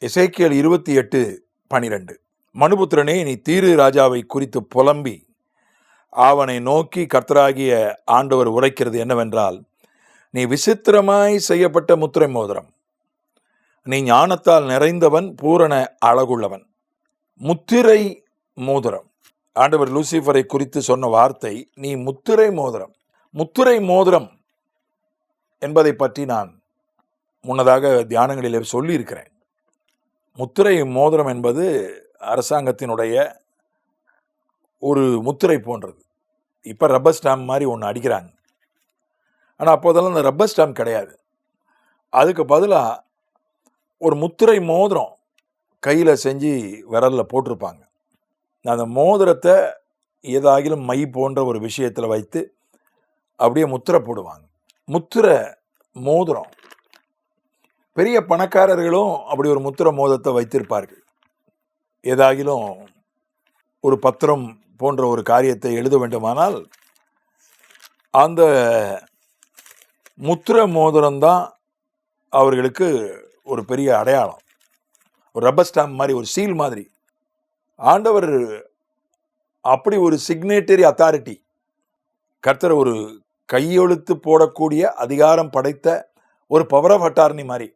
இசைக்கியல் இருபத்தி எட்டு பனிரெண்டு. மனுபுத்திரனே நீ தீரு ராஜாவை குறித்து புலம்பி அவனை நோக்கி கர்த்தராகிய ஆண்டவர் உரைக்கிறது என்னவென்றால் நீ விசித்திரமாய் செய்யப்பட்ட முத்திரை மோதிரம். நீ ஞானத்தால் நிறைந்தவன் பூரண அழகுள்ளவன். முத்திரை மோதிரம். ஆண்டவர் லூசிஃபரை குறித்து சொன்ன வார்த்தை நீ முத்திரை மோதிரம். முத்திரை மோதிரம் என்பதை பற்றி நான் முன்னதாக தியானங்களில் சொல்லியிருக்கிறேன். முத்திரை மோதிரம் என்பது அரசாங்கத்தினுடைய ஒரு முத்திரை போன்றது. இப்போ ரப்பர் ஸ்டாம்ப் மாதிரி ஒன்று அடிக்கிறாங்க. ஆனால் அப்போதெல்லாம் அந்த ரப்பர் ஸ்டாம்ப் கிடையாது. அதுக்கு பதிலாக ஒரு முத்திரை மோதிரம் கையில் செஞ்சு விரலில் போட்டிருப்பாங்க. அந்த மோதிரத்தை ஏதாகிலும் மை போன்ற ஒரு விஷயத்தில் வைத்து அப்படியே முத்திரை போடுவாங்க. முத்திரை மோதிரம் பெரிய பணக்காரர்களும் அப்படி ஒரு முத்திர மோதத்தை வைத்திருப்பார்கள். ஏதாகிலும் ஒரு பத்திரம் போன்ற ஒரு காரியத்தை எழுத வேண்டுமானால் அந்த முத்திர மோதிரம்தான் அவர்களுக்கு ஒரு பெரிய அடையாளம். ஒரு ரப்பர் ஸ்டாம்ப் மாதிரி ஒரு சீல் மாதிரி. ஆண்டவர் அப்படி ஒரு சிக்னேட்டரி அத்தாரிட்டி கர்த்தர் ஒரு கையெழுத்து போடக்கூடிய அதிகாரம் படைத்த ஒரு பவர் ஆஃப் அட்டார்னி மாதிரி.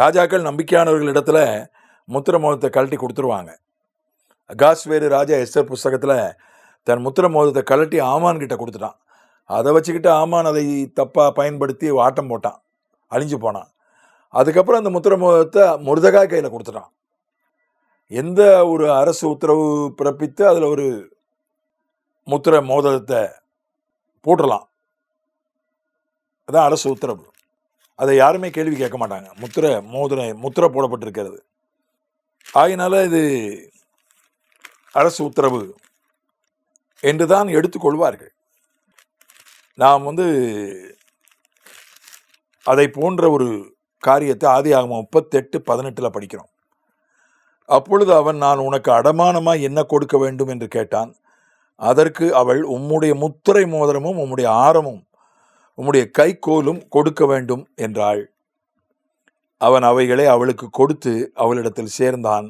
ராஜாக்கள் நம்பிக்கையானவர்களிடத்துல முத்திர மோதத்தை கழட்டி கொடுத்துருவாங்க. அகாஸ்வேரு ராஜா எஸ்டர் புஸ்தகத்தில் தன் முத்திர மோதத்தை கழட்டி ஆமான்கிட்ட கொடுத்துட்டான். அதை வச்சுக்கிட்டு ஆமான் அதை தப்பாக பயன்படுத்தி ஆட்டம் போட்டான். அழிஞ்சு போனான். அதுக்கப்புறம் அந்த முத்திர மோதத்தை முருதகாய் கையில் கொடுத்துட்டான். எந்த ஒரு அரசு உத்தரவு பிறப்பித்து அதில் ஒரு முத்திர மோதத்தை போட்டுடலாம் அதான் அரசு உத்தரவு. அதை யாருமே கேள்வி கேட்க மாட்டாங்க. முத்திரை மோதிரை முத்திரை போடப்பட்டிருக்கிறது. ஆகினால இது அரசு உத்தரவு என்று தான் எடுத்துக்கொள்வார்கள் நாம் வந்து அதை போன்ற ஒரு காரியத்தை ஆதி ஆகமம் முப்பத்தெட்டு பதினெட்டில் படிக்கிறோம். அப்பொழுது அவன் நான் உனக்கு அடமானமாக என்ன கொடுக்க வேண்டும்? என்று கேட்டான். அதற்கு அவள் உம்முடைய முத்திரை மோதிரமும் உம்முடைய ஆரமும் உம்முடைய கைக்கோலும் கொடுக்க வேண்டும் என்றாள். அவன் அவைகளை அவளுக்கு கொடுத்து அவளிடத்தில் சேர்ந்தான்.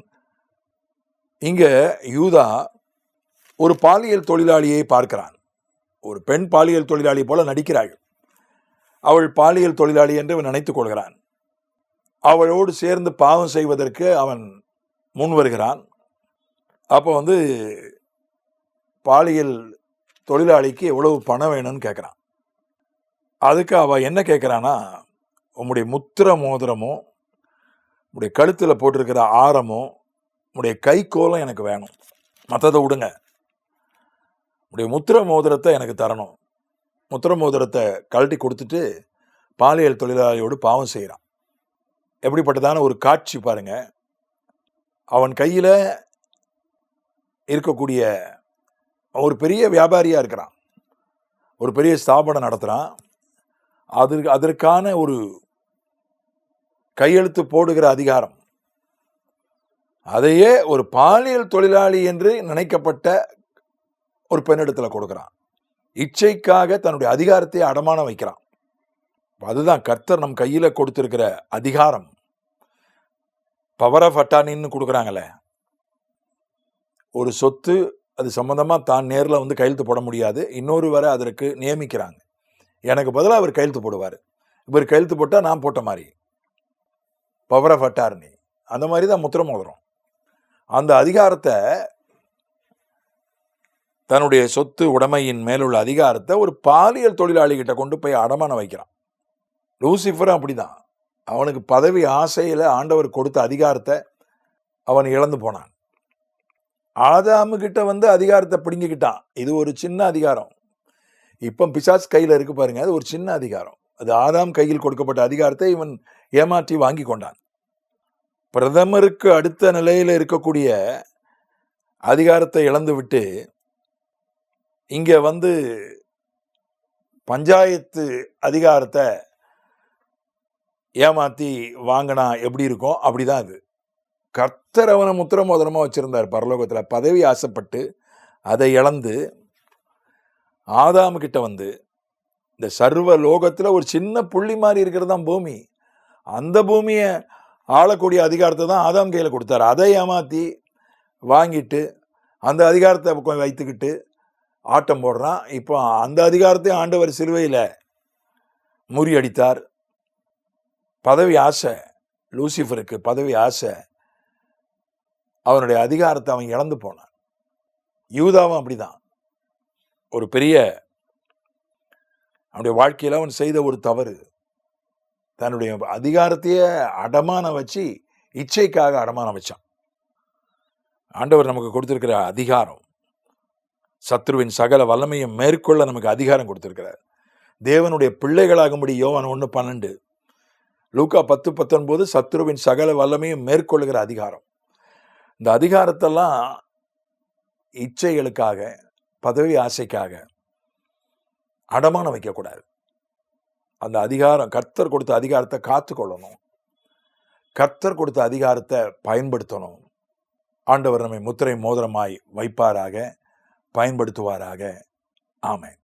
இங்க யூதா ஒரு பாலியல் தொழிலாளியை பார்க்கிறான். ஒரு பெண் பாலியல் தொழிலாளி போல நடிக்கிறாள். அவள் பாலியல் தொழிலாளி என்று அவன் நினைத்துக் கொள்கிறான். அவளோடு சேர்ந்து பாவம் செய்வதற்கு அவன் முன் வருகிறான். அப்போ வந்து பாலியல் தொழிலாளிக்கு எவ்வளவு பணம் வேணும்னு கேட்குறான். அதுக்கு அவள் என்ன கேட்குறான்னா உன்னுடைய முத்திர மோதிரமும் உன்னுடைய கழுத்தில் போட்டிருக்கிற ஆரமும் உன்னுடைய கைக்கோலம் எனக்கு வேணும். மற்றதை விடுங்க உடைய முத்திர மோதிரத்தை எனக்கு தரணும். முத்திர மோதிரத்தை கழட்டி கொடுத்துட்டு பாலியல் தொழிலாளியோடு பாவம் செய்கிறான் எப்படிப்பட்டதான ஒரு காட்சி பாருங்கள் அவன் கையில் இருக்கக்கூடிய ஒரு பெரிய வியாபாரியாக இருக்கிறான். ஒரு பெரிய ஸ்தாபனம் நடத்துகிறான் அதற்கு அதற்கான ஒரு கையெழுத்து போடுகிற அதிகாரம். அதையே ஒரு பாலியல் தொழிலாளி என்று நினைக்கப்பட்ட ஒரு பெண்ணிடத்தில் கொடுக்குறான். இச்சைக்காக தன்னுடைய அதிகாரத்தை அடமானம் வைக்கிறான். அதுதான் கர்த்தர் நம் கையில் கொடுத்துருக்கிற அதிகாரம். பவர் ஆஃப் அட்டானின்னு கொடுக்குறாங்களே ஒரு சொத்து அது சம்மந்தமாக தான் நேரில் வந்து கையெழுத்து போட முடியாது. இன்னொரு வரை அதற்கு நியமிக்கிறாங்க. எனக்கு பதிலாக அவர் கையெழுத்து போடுவார். இவர் கையெழுத்து போட்டால் நான் போட்ட மாதிரி. பவர் ஆஃப் அட்டார்னி அந்த மாதிரி தான் முத்திரம் மோதிரம். அந்த அதிகாரத்தை தன்னுடைய சொத்து உடைமையின் மேலுள்ள அதிகாரத்தை ஒரு பாலியல் தொழிலாளிகிட்ட கொண்டு போய் அடமானம் வைக்கிறான். லூசிஃபரும் அப்படிதான். அவனுக்கு பதவி ஆசையில் ஆண்டவர் கொடுத்த அதிகாரத்தை அவன் இழந்து போனான். ஆதாமுகிட்ட வந்து அதிகாரத்தை பிடுங்கிக்கிட்டான். இது ஒரு சின்ன அதிகாரம். இப்போ பிசாஸ் கையில் இருக்கு பாருங்க. அது ஒரு சின்ன அதிகாரம். அது ஆதாம் கையில் கொடுக்கப்பட்ட அதிகாரத்தை இவன் ஏமாற்றி வாங்கி கொண்டான். பிரதமருக்கு அடுத்த நிலையில் இருக்கக்கூடிய அதிகாரத்தை இழந்து விட்டு இங்கே வந்து பஞ்சாயத்து அதிகாரத்தை ஏமாத்தி வாங்கினா எப்படி இருக்கும்? அப்படிதான் அது. கர்த்தர் அவனை முத்திர மோதிரமா வச்சிருந்தார் பதவி ஆசைப்பட்டு அதை இழந்து ஆதாமு கிட்ட வந்து இந்த சர்வ லோகத்தில் ஒரு சின்ன புள்ளி மாதிரி இருக்கிறது தான் பூமி. அந்த பூமியை ஆளக்கூடிய அதிகாரத்தை தான் ஆதாம் கையில் கொடுத்தார். அதை ஏமாற்றி வாங்கிட்டு அந்த அதிகாரத்தை வைத்துக்கிட்டு ஆட்டம் போடுறான். இப்போ அந்த அதிகாரத்தையும் ஆண்டவர் சிலுவையில் முறியடித்தார் பதவி ஆசை லூசிஃபருக்கு பதவி ஆசை அவனுடைய அதிகாரத்தை அவன் இழந்து போனான். யூதாவும் அப்படிதான். ஒரு பெரிய அவனுடைய வாழ்க்கையில் அவன் செய்த ஒரு தவறு. தன்னுடைய அதிகாரத்தையே அடமானம் வச்சு இச்சைக்காக அடமானம் வச்சான். ஆண்டவர் நமக்கு கொடுத்துருக்கிற அதிகாரம் சத்ருவின் சகல வல்லமையும் மேற்கொள்ள நமக்கு அதிகாரம் கொடுத்துருக்கிறார். தேவனுடைய பிள்ளைகளாகும்படி யோவான் ஒன்று பன்னெண்டு லூக்கா பத்து பத்தொன்பது சத்ருவின் சகல வல்லமையும் மேற்கொள்ளுகிற அதிகாரம். இந்த அதிகாரத்தெல்லாம் இச்சைகளுக்காக பதவி ஆசைக்காக அடமானம் வைக்கக்கூடாது. அந்த அதிகாரம் கர்த்தர் கொடுத்த அதிகாரத்தை காத்துக்கொள்ளணும். கர்த்தர் கொடுத்த அதிகாரத்தை பயன்படுத்தணும். ஆண்டவர் நம்மை முத்திரை மோதிரமாய் வைப்பாராக பயன்படுத்துவாராக. ஆமேன்.